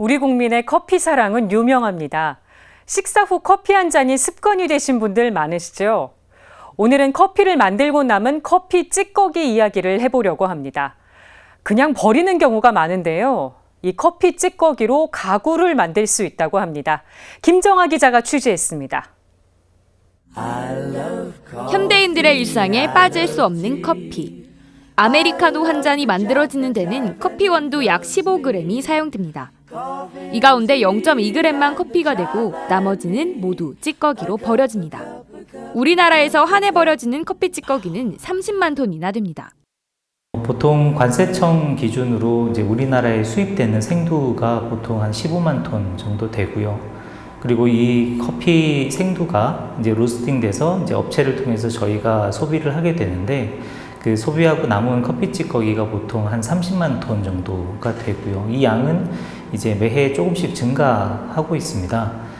우리 국민의 커피 사랑은 유명합니다. 식사 후 커피 한 잔이 습관이 되신 분들 많으시죠? 오늘은 커피를 만들고 남은 커피 찌꺼기 이야기를 해보려고 합니다. 그냥 버리는 경우가 많은데요. 이 커피 찌꺼기로 가구를 만들 수 있다고 합니다. 김정아 기자가 취재했습니다. 현대인들의 일상에 빠질 수 없는 커피. 아메리카노 한 잔이 만들어지는 데는 커피 원두 약 15g이 사용됩니다. 이 가운데 0.2g만 커피가 되고 나머지는 모두 찌꺼기로 버려집니다. 우리나라에서 한 해 버려지는 커피 찌꺼기는 30만 톤이나 됩니다. 보통 관세청 기준으로 이제 우리나라에 수입되는 생두가 보통 한 15만 톤 정도 되고요. 그리고 이 커피 생두가 이제 로스팅돼서 이제 업체를 통해서 저희가 소비를 하게 되는데 그 소비하고 남은 커피 찌꺼기가 보통 한 30만 톤 정도가 되고요. 이 양은 이제 매해 조금씩 증가하고 있습니다.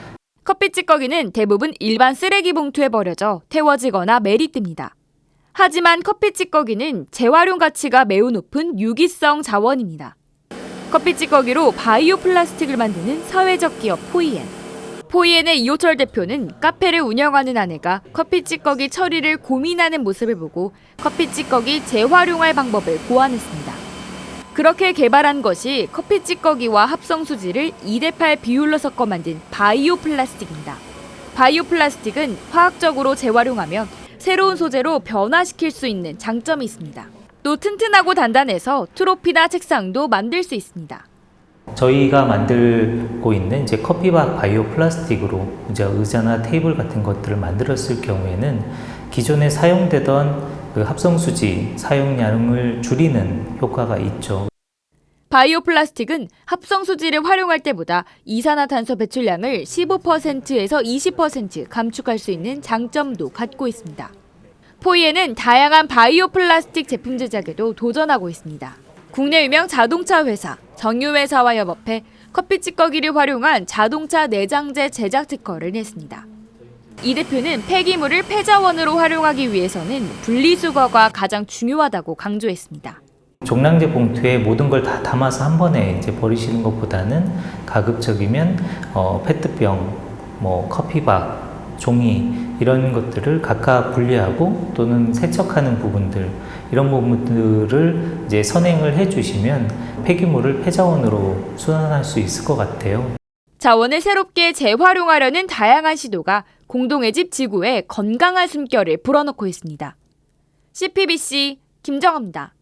커피 찌꺼기는 대부분 일반 쓰레기 봉투에 버려져 태워지거나 매립됩니다. 하지만 커피 찌꺼기는 재활용 가치가 매우 높은 유기성 자원입니다. 커피 찌꺼기로 바이오 플라스틱을 만드는 사회적 기업 포이엔. 포이엔의 이호철 대표는 카페를 운영하는 아내가 커피 찌꺼기 처리를 고민하는 모습을 보고 커피 찌꺼기 재활용할 방법을 고안했습니다. 그렇게 개발한 것이 커피 찌꺼기와 합성 수지를 2대8 비율로 섞어 만든 바이오 플라스틱입니다. 바이오 플라스틱은 화학적으로 재활용하면 새로운 소재로 변화시킬 수 있는 장점이 있습니다. 또 튼튼하고 단단해서 트로피나 책상도 만들 수 있습니다. 저희가 만들고 있는 이제 커피박 바이오 플라스틱으로 이제 의자나 테이블 같은 것들을 만들었을 경우에는 기존에 사용되던 그 합성수지 사용량을 줄이는 효과가 있죠. 바이오 플라스틱은 합성 수지를 활용할 때보다 이산화탄소 배출량을 15%에서 20% 감축할 수 있는 장점도 갖고 있습니다. 포이에는 다양한 바이오 플라스틱 제품 제작에도 도전하고 있습니다. 국내 유명 자동차 회사 정유회사와 협업해 커피 찌꺼기를 활용한 자동차 내장재 제작 특허를 냈습니다. 이 대표는 폐기물을 폐자원으로 활용하기 위해서는 분리수거가 가장 중요하다고 강조했습니다. 종량제 봉투에 모든 걸 다 담아서 한 번에 이제 버리시는 것보다는 가급적이면 어, 페트병, 뭐 커피박, 종이 이런 것들을 각각 분리하고 또는 세척하는 부분들 이런 부분들을 이제 선행을 해주시면 폐기물을 폐자원으로 순환할 수 있을 것 같아요. 자원을 새롭게 재활용하려는 다양한 시도가 공동의 집 지구에 건강한 숨결을 불어넣고 있습니다. CPBC 김정아입니다.